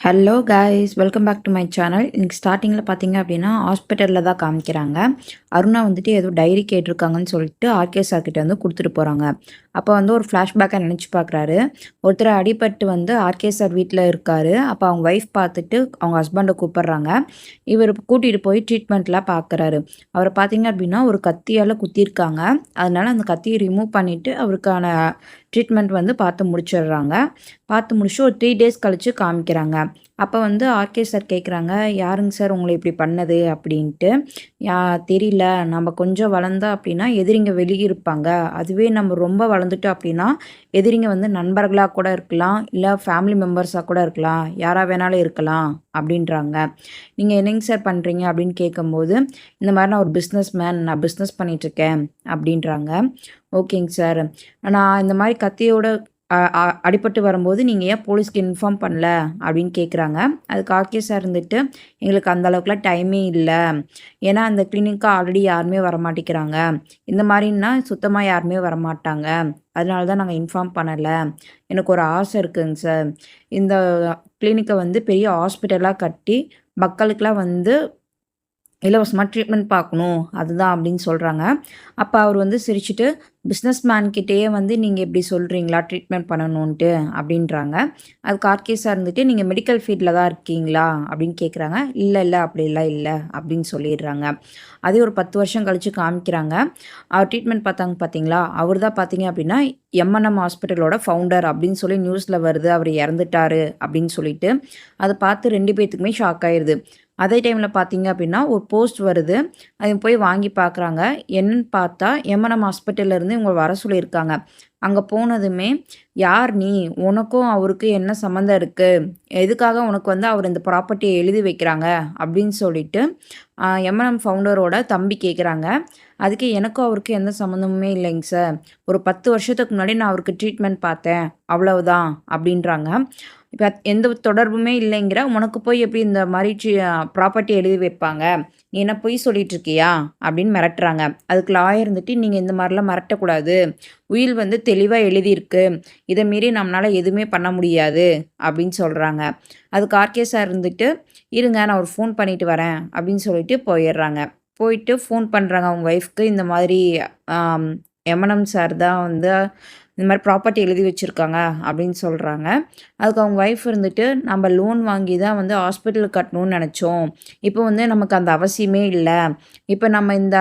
Hello guys welcome back to my channel இன்னைக்கு ஸ்டார்டிங்கில் பார்த்தீங்க அப்படின்னா ஹாஸ்பிட்டலில் தான் காமிக்கிறாங்க. அருணா வந்துட்டு ஏதோ டைரி கேட்டிருக்காங்கன்னு சொல்லிட்டு ஆர்கே சார் கிட்ட வந்து கொடுத்துட்டு போகிறாங்க அப்போ வந்து ஒரு ஃப்ளாஷ்பேக்கை நினச்சி பார்க்குறாரு ஒருத்தர் அடிபட்டு வந்து ஆர்கே சார் வீட்டில் இருக்காரு. அப்போ அவங்க ஒய்ஃப் பார்த்துட்டு அவங்க ஹஸ்பண்டை கூப்பிட்றாங்க. இவர் கூட்டிகிட்டு போய் ட்ரீட்மெண்ட்லாம் பார்க்குறாரு அவரை பார்த்தீங்க அப்படின்னா ஒரு கத்தியால் குத்திருக்காங்க அதனால அந்த கத்தியை ரிமூவ் பண்ணிவிட்டு அவருக்கான ட்ரீட்மெண்ட் வந்து பார்த்து முடிச்சிடுறாங்க. பார்த்து முடிச்சு ஒரு த்ரீ டேஸ் கழித்து காமிக்கிறாங்க. அப்போ வந்து ஆர்கே சார் கேட்குறாங்க யாருங்க சார் உங்களை இப்படி பண்ணது? அப்படின்ட்டு. யா தெரியல. நம்ம கொஞ்சம் வளர்ந்தா அப்படின்னா எதிரிங்க வெளியே இருப்பாங்க. அதுவே நம்ம ரொம்ப வளர்ந்துட்டோம் அப்படின்னா எதிரிங்க வந்து நண்பர்களாக கூட இருக்கலாம். இல்லை ஃபேமிலி மெம்பர்ஸாக கூட இருக்கலாம். யாராக வேணாலும் இருக்கலாம். அப்படின்றாங்க. நீங்கள் என்னங்க சார் பண்ணுறீங்க அப்படின்னு கேட்கும்போது இந்த மாதிரி நான் ஒரு பிஸ்னஸ் மேன் நான் பிஸ்னஸ் பண்ணிகிட்ருக்கேன் அப்படின்றாங்க. ஓகேங்க சார். நான் இந்த மாதிரி கத்தியோட அடிபட்டு வரும்போது நீங்கள் ஏன் போலீஸ்க்கு இன்ஃபார்ம் பண்ணல? அப்படின்னு கேட்குறாங்க அது ஆர்கே சார் இருந்துட்டு எங்களுக்கு அந்த அளவுக்குலாம் டைமே இல்லை. ஏன்னா அந்த கிளினிக்கு ஆல்ரெடி யாருமே வரமாட்டேங்கிறாங்க. இந்த மாதிரின்னா சுத்தமாக யாருமே வரமாட்டாங்க. அதனால தான் நாங்கள் இன்ஃபார்ம் பண்ணலை. எனக்கு ஒரு ஆசை இருக்குங்க சார். இந்த கிளினிக்கை வந்து பெரிய ஹாஸ்பிட்டலாக கட்டி மக்களுக்கெலாம் வந்து இலவசமாக ட்ரீட்மெண்ட் பார்க்கணும் அதுதான் அப்படின்னு சொல்கிறாங்க அப்போ அவர் வந்து சிரிச்சுட்டு பிஸ்னஸ் மேன்கிட்டேயே வந்து நீங்கள் எப்படி சொல்கிறீங்களா ட்ரீட்மெண்ட் பண்ணணுன்ட்டு அப்படின்றாங்க. அது கார்கேஸாக இருந்துட்டு நீங்கள் மெடிக்கல் ஃபீல்டில் தான் இருக்கீங்களா? அப்படின்னு கேட்குறாங்க இல்லை இல்லை அப்படிலாம் இல்லை அப்படின்னு சொல்லிடுறாங்க. அதே ஒரு பத்து வருஷம் கழித்து காமிக்கிறாங்க. அவர் ட்ரீட்மெண்ட் பார்த்தாங்க பார்த்தீங்களா அவர் தான் பார்த்தீங்க அப்படின்னா எம்என்எம் ஹாஸ்பிட்டலோட ஃபவுண்டர் அப்படின்னு சொல்லி நியூஸில் வருது. அவர் இறந்துட்டாரு அப்படின்னு சொல்லிட்டு அதை பார்த்து ரெண்டு பேர்த்துக்குமே ஷாக் ஆயிடுது அதே டைமில் பார்த்தீங்க அப்படின்னா ஒரு போஸ்ட் வருது. அதை போய் வாங்கி பார்க்குறாங்க என்னன்னு பார்த்தா M&M எம்என்எம் ஹாஸ்பிட்டல்லேருந்து இவங்க வர சொல்லியிருக்காங்க. அங்கே போனதுமே யார் நீ? உனக்கும் அவருக்கு என்ன சம்மந்தம் இருக்குது எதுக்காக உனக்கு வந்து அவர் இந்த ப்ராப்பர்ட்டியை எழுதி வைக்கிறாங்க? அப்படின்னு சொல்லிட்டு எம்என்எம் ஃபவுண்டரோட M&M தம்பி கேட்குறாங்க அதுக்கு எனக்கும் அவருக்கு எந்த சம்மந்தமுமே இல்லைங்க சார். ஒரு பத்து வருஷத்துக்கு முன்னாடி நான் அவருக்கு ட்ரீட்மெண்ட் பார்த்தேன். அவ்வளவுதான். அப்படின்றாங்க. இப்போ எந்த தொடர்புமே இல்லைங்கிற உனக்கு போய் எப்படி இந்த மாதிரி ப்ராப்பர்ட்டி எழுதி வைப்பாங்க? நீ என்ன பொய் சொல்லிட்டு இருக்கியா? அப்படின்னு மிரட்டுறாங்க. அதுக்கு லாயர் இருந்துட்டு நீங்கள் இந்த மாதிரிலாம் மிரட்டக்கூடாது. உயில் வந்து தெளிவாக எழுதியிருக்கு. இதை மீறி நம்மளால் எதுவுமே பண்ண முடியாது. அப்படின்னு சொல்கிறாங்க அதுக்கு ஆர்கே சார் இருந்துட்டு இருங்க நான் ஒரு ஃபோன் பண்ணிட்டு வரேன். அப்படின்னு சொல்லிட்டு போயிடுறாங்க. போயிட்டு ஃபோன் பண்ணுறாங்க அவங்க ஒய்ஃப்க்கு இந்த மாதிரி எம்என்எம் சார் தான் வந்து இந்த மாதிரி ப்ராப்பர்ட்டி எழுதி வச்சுருக்காங்க அப்படின்னு சொல்கிறாங்க அதுக்கு அவங்க ஒய்ஃப் இருந்துட்டு நம்ம லோன் வாங்கி தான் வந்து ஹாஸ்பிட்டலுக்கு கட்டணும்னு நினச்சோம். இப்போ வந்து நமக்கு அந்த அவசியமே இல்லை. இப்போ நம்ம இந்த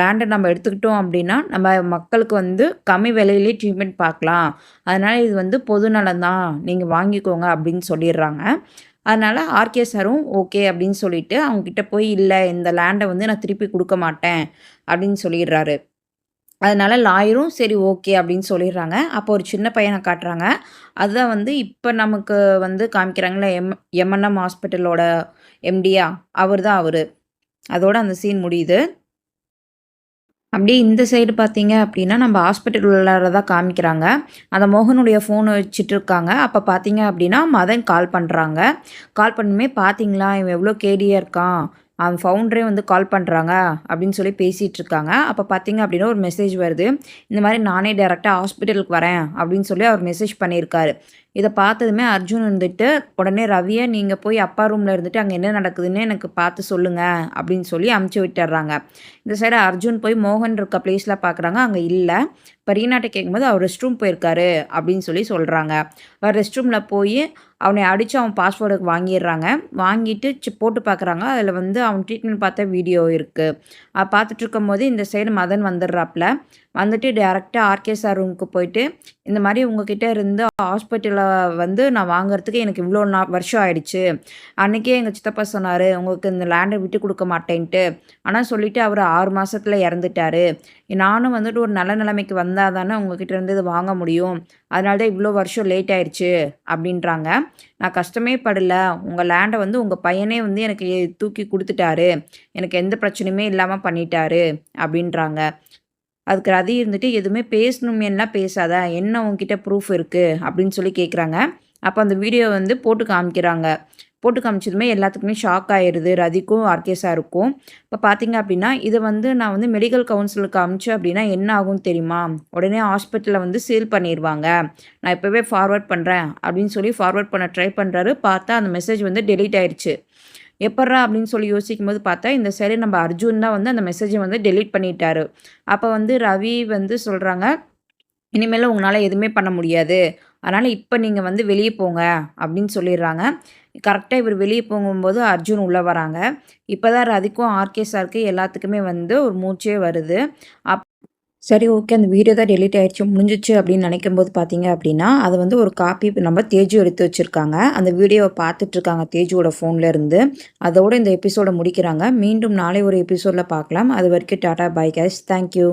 லேண்டை நம்ம எடுத்துக்கிட்டோம் அப்படின்னா நம்ம மக்களுக்கு வந்து கம்மி விலையிலே ட்ரீட்மெண்ட் பார்க்கலாம். அதனால் இது வந்து பொது நலம் தான். நீங்கள் வாங்கிக்கோங்க அப்படின்னு சொல்லிடுறாங்க. அதனால் ஆர்கே சாரும் ஓகே அப்படின்னு சொல்லிட்டு அவங்கக்கிட்ட போய் இல்லை இந்த லேண்டை வந்து நான் திருப்பி கொடுக்க மாட்டேன். அப்படின்னு சொல்லிடுறாரு. அதனால் லாயரும் சரி ஓகே அப்படின்னு சொல்லிடுறாங்க. அப்போ ஒரு சின்ன பையனை காட்டுறாங்க. அதுதான் வந்து இப்போ நமக்கு வந்து காமிக்கிறாங்களே எம் எம்என்எம் ஹாஸ்பிட்டலோட எம்டியா? அவர் தான் அவர். அதோட அந்த சீன் முடியுது. அப்படியே இந்த சைடு பார்த்தீங்க அப்படின்னா நம்ம ஹாஸ்பிட்டல் உள்ளார தான் காமிக்கிறாங்க. அந்த மோகனுடைய ஃபோனை வச்சுட்டு இருக்காங்க. அப்போ பார்த்தீங்க அப்படின்னா மதன் கால் பண்ணுறாங்க கால் பண்ணுமே பார்த்தீங்களா? இவன் எவ்வளோ கேடியாக இருக்கான்? அவன் ஃபவுண்டரே வந்து கால் பண்ணுறாங்க அப்படின்னு சொல்லி பேசிகிட்டு இருக்காங்க. அப்போ பார்த்தீங்க அப்படின்னா ஒரு மெசேஜ் வருது. இந்த மாதிரி நானே டேரெக்டாக ஹாஸ்பிட்டலுக்கு வரேன் அப்படின்னு சொல்லி அவர் மெசேஜ் பண்ணியிருக்காரு. இதை பார்த்ததுமே அர்ஜுன் வந்துட்டு உடனே ரவியை நீங்கள் போய் அப்பா ரூமில் இருந்துட்டு அங்கே என்ன நடக்குதுன்னு எனக்கு பார்த்து சொல்லுங்கள் அப்படின்னு சொல்லி அமுச்சு விட்டுறாங்க. இந்த சைடு அர்ஜுன் போய் மோகன் இருக்க பிளேஸில் பார்க்குறாங்க அங்கே இல்லை. இப்போ ரீனாட்டை கேட்கும்போது அவர் ரெஸ்ட் ரூம் போயிருக்காரு அப்படின்னு சொல்லி சொல்கிறாங்க அவர் ரெஸ்ட் ரூமில் போய் அவனை அடித்து அவன் பாஸ்வேர்டுக்கு வாங்கிடுறாங்க. வாங்கிட்டு போட்டு பார்க்குறாங்க அதில் வந்து அவன் ட்ரீட்மெண்ட் பார்த்த வீடியோ இருக்குது பார்த்துட்டு இருக்கும்போது இந்த சைடு மதன் வந்துடுறாப்புல வந்துட்டு டேரெக்டாக ஆர்கே சார் ரூமுக்கு போயிட்டு இந்த மாதிரி உங்ககிட்ட இருந்து ஹாஸ்பிட்டலில் வந்து நான் வாங்குறதுக்கு எனக்கு இவ்வளோ நா வருஷம் ஆயிடுச்சு. அன்றைக்கே எங்கள் சித்தப்பா சொன்னார் உங்களுக்கு இந்த லேண்டை விட்டு கொடுக்க மாட்டேன்ட்டு. ஆனால் சொல்லிவிட்டு அவர் ஆறு மாதத்தில் இறந்துட்டாரு. நானும் வந்துட்டு ஒரு நல்ல நிலைமைக்கு வந்தால் தானே உங்ககிட்ட இருந்து இது வாங்க முடியும். அதனால தான் இவ்வளோ வருஷம் லேட் ஆயிடுச்சு அப்படின்றாங்க. நான் கஷ்டமே படல. உங்கள் லேண்டை வந்து உங்கள் பையனே வந்து எனக்கு தூக்கி கொடுத்துட்டாரு. எனக்கு எந்த பிரச்சனையுமே இல்லாமல் பண்ணிட்டாரு அப்படின்றாங்க. அதுக்கு ரதி இருந்துட்டு எதுவுமே பேசணுமேலாம் பேசாத? என்ன உங்ககிட்ட ப்ரூஃப் இருக்குது அப்படின்னு சொல்லி கேட்குறாங்க அப்போ அந்த வீடியோ வந்து போட்டு காமிக்கிறாங்க. போட்டு காமிச்சதுமே எல்லாத்துக்குமே ஷாக் ஆயிடுது ரதிக்கும் ஆர்கே சாருக்கும். இப்போ பார்த்தீங்க அப்படின்னா இதை வந்து நான் வந்து மெடிக்கல் கவுன்சிலுக்கு அமிச்சேன் அப்படின்னா என்ன ஆகும்னு தெரியுமா? உடனே ஹாஸ்பிட்டலில் வந்து சீல் பண்ணிடுவாங்க நான் இப்போவே ஃபார்வர்ட் பண்ணுறேன் அப்படின்னு சொல்லி ஃபார்வர்ட் பண்ண ட்ரை பண்ணுறாரு பார்த்தா அந்த மெசேஜ் வந்து டெலீட் ஆயிடுச்சு எப்பட்றா அப்படின்னு சொல்லி யோசிக்கும் போது பார்த்தா இந்த சைடு நம்ம அர்ஜுன் தான் வந்து அந்த மெசேஜை வந்து டெலீட் பண்ணிட்டாரு. அப்போ வந்து ரவி வந்து சொல்கிறாங்க இனிமேல் உங்களால் எதுவுமே பண்ண முடியாது. அதனால் இப்போ நீங்கள் வந்து வெளியே போங்க அப்படின்னு சொல்லிடுறாங்க. கரெக்டாக இவர் வெளியே போகும்போது அர்ஜுன் உள்ளே வராங்க. இப்போ தான் ரதிக்கும் ஆர்கே சாருக்கு எல்லாத்துக்குமே வந்து ஒரு மூச்சே வருது. அப் சரி ஓகே அந்த வீடியோ தான் டெலிட் ஆகிடுச்சு முடிஞ்சிச்சு அப்படின்னு நினைக்கும் போது பார்த்தீங்க அப்படின்னா அது வந்து ஒரு காப்பி நம்ம தேஜு எடுத்து வச்சுருக்காங்க. அந்த வீடியோவை பார்த்துட்ருக்காங்க தேஜுவோட ஃபோன்லேருந்து இருந்து. அதோட இந்த எபிசோடை முடிக்கிறாங்க. மீண்டும் நாளை ஒரு எபிசோடில் பார்க்கலாம். அது வரைக்கும் டாடா பாய் கேஸ் தேங்க்யூ